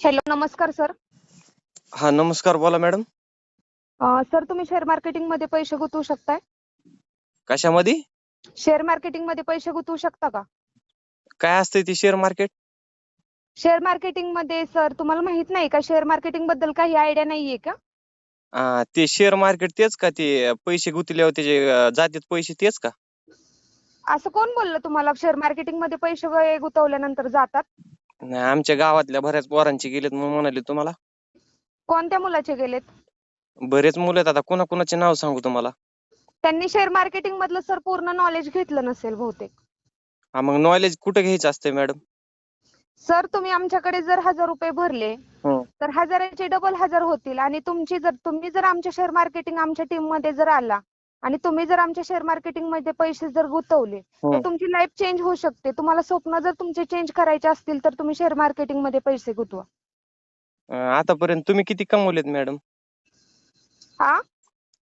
Hello नमस्कार sir. हा नमस्कार बोला मॅडम. सर तुम्ही शेअर मार्केटिंगमध्ये पैसे गुंतवू शकताय? कशामध्ये? शेअर मार्केटिंगमध्ये पैसे गुंतवू शकता का? काय असतंय ते शेअर मार्केट शेअर मार्केटिंगमध्ये सर तुम्हाला माहीत नाही का? शेअर मार्केटिंगबद्दल काही आयडिया नाहीये का? हा ते शेअर मार्केट तेच का? ते पैसे गुंतल्यावर त्याचे जातात पैसे तेच का? असं कोण बोललं तुम्हाला? शेअर मार्केटिंगमध्ये पैसे वगैरे गुंतवल्यानंतर जातात? नाही आमच्या गावातल्या बऱ्याच पोरांचे गेलेत म्हणून म्हणाले तुम्हाला. कोणत्या मुलाचे गेलेत? बरेच मुलं आहेत आता कोणाकोणाचे नाव सांगू तुम्हाला? त्यांनी शेअर मार्केटिंग मधलं सर पूर्ण नॉलेज घेतलं नसेल बहुतेक. हा मग नॉलेज कुठे घ्यायचं असतंय मॅडम सर तुम्ही आमच्याकडे जर हजार रुपये भरले हं. तर हजाराचे डबल हजार होतील. आणि तुमची जर तुम्ही जर आमच्या शेअर मार्केटिंग आमच्या टीममध्ये जर आला आणि तुम्ही जर आमच्या शेअर मार्केटिंगमध्ये पैसे जर गुंतवले तर हं. तुमची लाईफ चेंज होऊ शकते. तुम्हाला स्वप्न जर तुमचे चेंज करायचे असतील तर तुम्ही शेअर मार्केटिंगमध्ये पैसे गुंतवा. अं, आतापर्यंत तुम्ही किती कमवलेत मॅडम हा?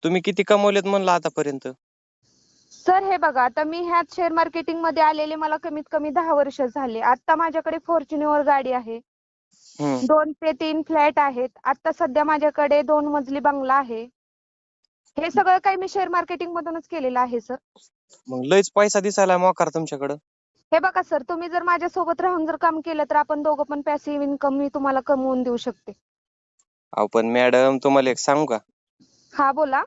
तुम्ही किती कमवलेत म्हणलं आतापर्यंत? सर हे बघा आता मी ह्याच शेअर मार्केटिंगमध्ये आलेले मला कमीत कमी दहा वर्ष झाले. आता माझ्याकडे फॉर्च्युनर गाडी आहे. हम्म. दोन ते तीन फ्लॅट आहेत. आता सध्या माझ्याकडे दोन मजली बंगला आहे. हे सगळं काही मी शेअर मार्केटिंग मधूनच केलेलं आहे सर मग लयच पैसा दिसायला मोकार तुमच्याकडं. हे बघा सर तुम्ही जर माझ्यासोबत राहून जर काम केलं तर आपण दोघं पण पॅसिव्ह इन्कम मी तुम्हाला कमवून देऊ शकते. अहो पण मॅडम तुम्हाला एक सांगू का? हा बोला.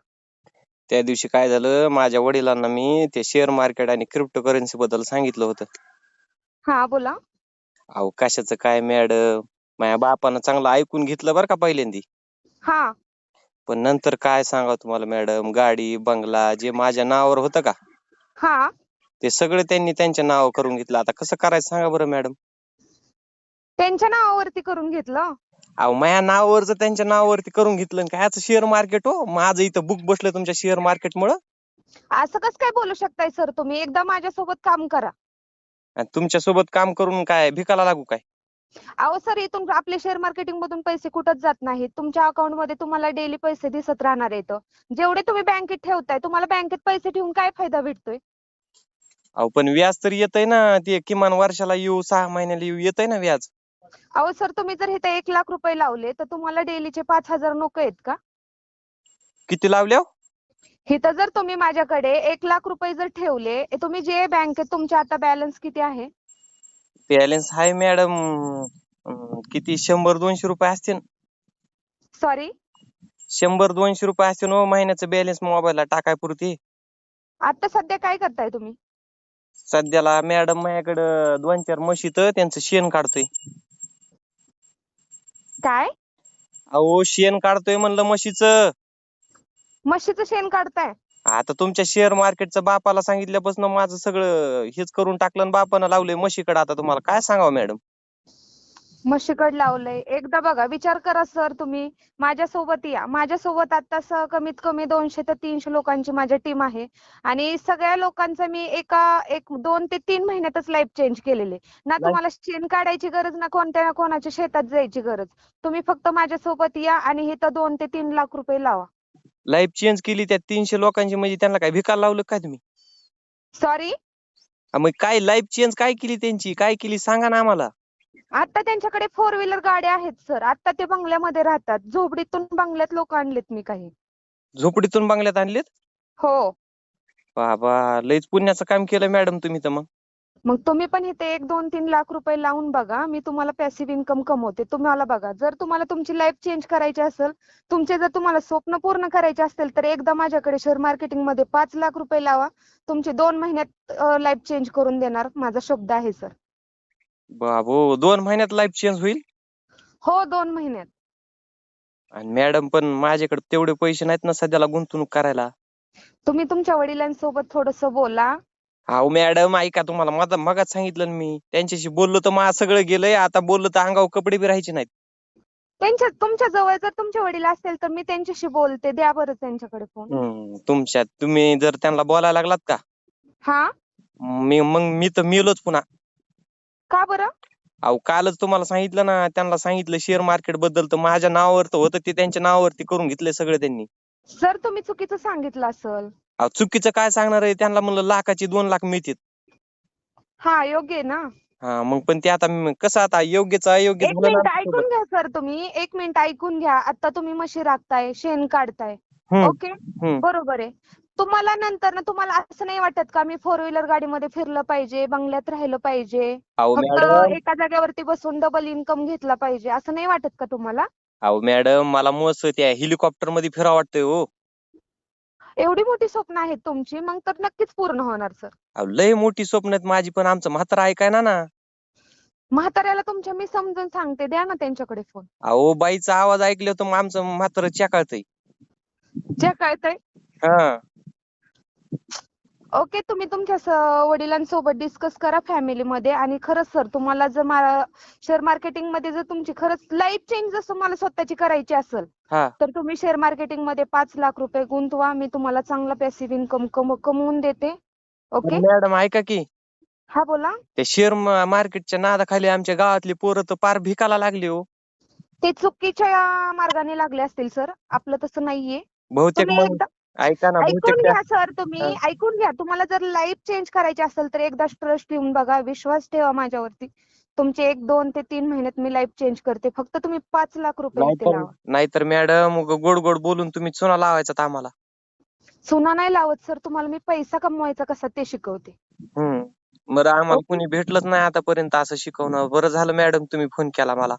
त्या दिवशी काय झालं माझ्या वडिलांना मी ते शेअर मार्केट आणि क्रिप्टो करन्सी बद्दल सांगितलं होतं. हा बोला. अहो कशाचं काय मॅडम माझ्या बापानं चांगलं ऐकून घेतलं बरं का पहिल्यांदी. हा. पण नंतर काय सांगा तुम्हाला मॅडम? गाडी बंगला जे माझ्या नावावर होतं का? हा. ते सगळं त्यांनी त्यांच्या नावावर करून घेतलं. आता कसं करायचं सांगा बरं मॅडम? त्यांच्या नावावरती करून घेतलं? अहो माझ्या नावावर जर त्यांच्या नावावरती करून घेतलं आणि कायचं शेअर मार्केट हो. माझं इथं बुक बसलं तुमच्या शेअर मार्केट मुळे. असं कसं काय बोलू शकताय सर तुम्ही एकदा माझ्यासोबत काम करा. तुमच्यासोबत काम करून काय? भिकाला लागू काय? अहो सर इथून आपले शेअर मार्केटिंग मधून पैसे कुठंच जात नाहीत. तुमच्या अकाउंटमध्ये तुम्हाला डेली पैसे दिसत राहणार आहेत. जेवढे तुम्ही बँकेत ठेवताय तुम्हाला बँकेत पैसे ठेवून काय फायदा भेटतोय? अहो पण व्याज तर येतंय ना. ते किमान वर्षाला येऊ सहा महिन्याला येऊ येतंय ना व्याज. अहो सर तुम्ही जर इथे एक लाख रुपये लावले तर तुम्हाला डेलीचे पाच हजार नको आहेत का? किती लावल्या हो? इथं जर तुम्ही माझ्याकडे एक लाख रुपये जर ठेवले तुम्ही जे बँकेत तुमचे आता बॅलन्स किती आहे? बॅलन्स आहे मॅडम किती? शंभर दोनशे रुपये असतील. सॉरी शंभर दोनशे रुपये असतील हो महिन्याचं बॅलन्स मोबाईलला टाकाय पुरती. आता सध्या काय करताय तुम्ही? सध्याला मॅडम माझ्याकडं दोन चार म्हशी तर त्यांचं शेण काढतोय. काय? अहो शेण काढतोय म्हणलं म्हशीचं. म्हशीचं शेण काढताय? आता तुमच्या शेअर मार्केटचं बापाला सांगितल्यापासून माझं सगळं हेच करून टाकलं आणि बापानं लावलंय म्हशीकडे आता तुम्हाला. काय सांगावं मॅडम? म्हशीकड लावलंय. एकदा बघा विचार करा सर तुम्ही. माझ्यासोबत या. माझ्यासोबत आता स- कमीत कमी दोनशे ते तीनशे लोकांची माझी टीम आहे. आणि सगळ्या लोकांचं मी एका एक दोन ते तीन महिन्यातच लाईफ चेंज केलेले ना. तुम्हाला शेण काढायची गरज ना कोणत्या ना कोणाच्या शेतात जायची गरज. तुम्ही फक्त माझ्यासोबत या आणि इथं दोन ते तीन लाख रुपये लावा. लाईफ चेंज केली त्या तीनशे लोकांची म्हणजे त्यांना काय भिकायला लावलं काय तुम्ही? सॉरी हा मग काय लाईफ चेंज काय केली त्यांची? काय केली? सांगा ना आम्हाला. आता त्यांच्याकडे फोर व्हीलर गाड्या आहेत सर आता ते बंगल्यामध्ये राहतात. झोपडीतून बंगल्यात लोक आणलेत मी काही. झोपडीतून बंगल्यात आणलेत? हो. बाबा लयच पुण्याचं काम केलं मॅडम तुम्ही तर मग. मग तुम्ही पण इथे एक दोन तीन लाख रुपये लावून बघा. मी तुम्हाला पॅसिव्ह इन्कम कमवते. तुम्हाला बघा. जर तुम्हाला तुमची लाईफ चेंज करायची असेल तुमचे जर तुम्हाला स्वप्न पूर्ण करायचे असतील तर एकदा माझ्याकडे शेअर मार्केटिंगमध्ये पाच लाख रुपये लावा. तुमचे दोन महिन्यात लाईफ चेंज करून देणार माझा शब्द आहे सर बाबो दोन महिन्यात लाईफ चेंज होईल? हो दोन महिन्यात. आणि मॅडम पण माझ्याकडे तेवढे पैसे नाहीत ना सध्याला गुंतवणूक करायला? तुम्ही तुमच्या वडिलांसोबत थोडस बोला. अहो मॅडम ऐका तुम्हाला. माझा मगाच सांगितलं ना मी. त्यांच्याशी बोललो तर माझं सगळं गेलंय. आता बोललो तर अंगावर कपडे बी राहायचे नाहीत. त्यांच्या तुमच्या जवळ जर तुमचे वडील असतील तर मी त्यांच्याशी बोलते. द्या बरं त्यांच्याकडे फोन. हम्म, तुमच्यात तुम्ही जर त्यांना बोलायला लागलात का? हा? मी मग मी तर मेलोच पुन्हा. का बरं? अहो कालच तुम्हाला सांगितलं ना. त्यांना सांगितलं शेअर मार्केटबद्दल. तर माझ्या नावावर तर होतं. ते त्यांच्या नावावरती करून घेतले सगळे त्यांनी. सर तुम्ही चुकीचं सांगितलं असल अहो चुकीचं काय सांगणार आहे? त्यांना म्हणलं लाखाची दोन लाख मिळतील. हा योग्य आहे ना. हा मग पण ते आता म- कसं आता योग्यच अयोग्य एक मिनिट. ऐकून घ्या सर तुम्ही. एक मिनिट ऐकून घ्या. आता तुम्ही म्हशी राखताय शेण काढताय. हम्म, ओके? हम्म. बरोबर आहे. तुम्हाला नंतर ना तुम्हाला असं नाही वाटत का मी फोर व्हीलर गाडीमध्ये फिरलं पाहिजे बंगल्यात राहिलं पाहिजे? अहो फक्त मॅडम. एका जागेवरती बसून डबल इन्कम घेतला पाहिजे. असं नाही वाटत का तुम्हाला? अहो मॅडम मला मस्त त्या हेलिकॉप्टरमध्ये फिरावं वाटतंय हो. एवढी मोठी स्वप्न आहेत तुमची मग तर नक्कीच पूर्ण होणार सर अहो लय मोठी स्वप्न आहेत माझी पण आमचं म्हातारा ऐकाय ना ना म्हाताऱ्याला तुमच्या मी समजून सांगते द्या ना त्यांच्याकडे फोन अहो बाईचा आवाज ऐकले तर मग आमचं म्हातारं चेकाळतंय. जे कळतंय हा. ओके तुम्ही तुमच्या स- वडिलांसोबत डिस्कस करा फॅमिलीमध्ये आणि खरंच सर तुम्हाला जर शेअर मार्केटिंगमध्ये जर तुमची खरंच लाईफ चेंज जर तुम्हाला स्वतःची करायची असेल हा. तर तुम्ही शेअर मार्केटिंगमध्ये पाच लाख रुपये गुंतवा. मी तुम्हाला चांगला पॅसिव्ह इन्कम कमवून देते. ओके? मॅडम ऐका की हा बोला. त्या शेअर मार्केटच्या नादाखाली आमच्या गावातली पोरं तर पार भिकाला लागली हो. ते चुकीच्या मार्गाने लागले असतील सर आपलं तसं नाहीये. बहुतेक तुम्ही मग एकदा ऐका ना ऐकून बहुतेक घ्या सर तुम्ही. ऐकून घ्या. तुम्हाला जर लाईफ चेंज करायची असेल तर एकदा ट्रस्ट ठेवून बघा. विश्वास ठेवा माझ्यावरती. तुमचे एक दोन ते तीन महिन्यात मी लाईफ चेंज करते. फक्त तुम्ही पाच लाख रुपये इथे नाहीतर लावा. नाहीतर मॅडम गोड गोड बोलून तुम्ही चुना लावायचा आम्हाला. चुना नाही लावत सर. तुम्हाला मी पैसा कमवायचा कसा ते शिकवते. हम्म. बरं आम्हाला. कुणी भेटलंच नाही आतापर्यंत असं शिकवणं. बरं झालं मॅडम तुम्ही फोन केला मला.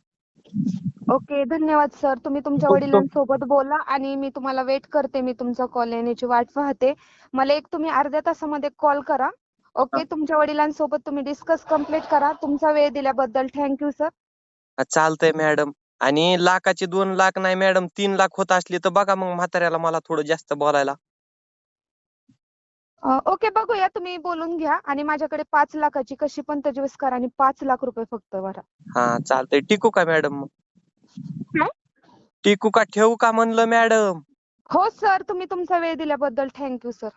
ओके धन्यवाद सर. तुम्ही तुमच्या तुम- वडिलांसोबत बोला आणि मी तुम्हाला वेट करते मी तुमचा कॉल येण्याची वाट पाहते. मला एक तुम्ही अर्ध्या तासामध्ये कॉल करा. ओके तुमच्या वडिलांसोबत तुम्ही डिस्कस कंप्लीट करा. तुमचा वेळ दिल्याबद्दल थँक्यू सर हा, चालतंय मॅडम आणि लाखाचे दोन लाख नाही मॅडम तीन लाख होत असले तर बघा मग म्हाताऱ्याला मला थोडं जास्त बोलायला. ओके बघूया. तुम्ही बोलून घ्या आणि माझ्याकडे पाच लाखाची कशी पण तजवीज करा आणि पाच लाख रुपये फक्त भरा. हा चालतंय. टिकू का मॅडम मग? टिकू का ठेवू का म्हणलं मॅडम? हो सर. तुम्ही तुमचा वेळ दिल्याबद्दल थँक्यू सर.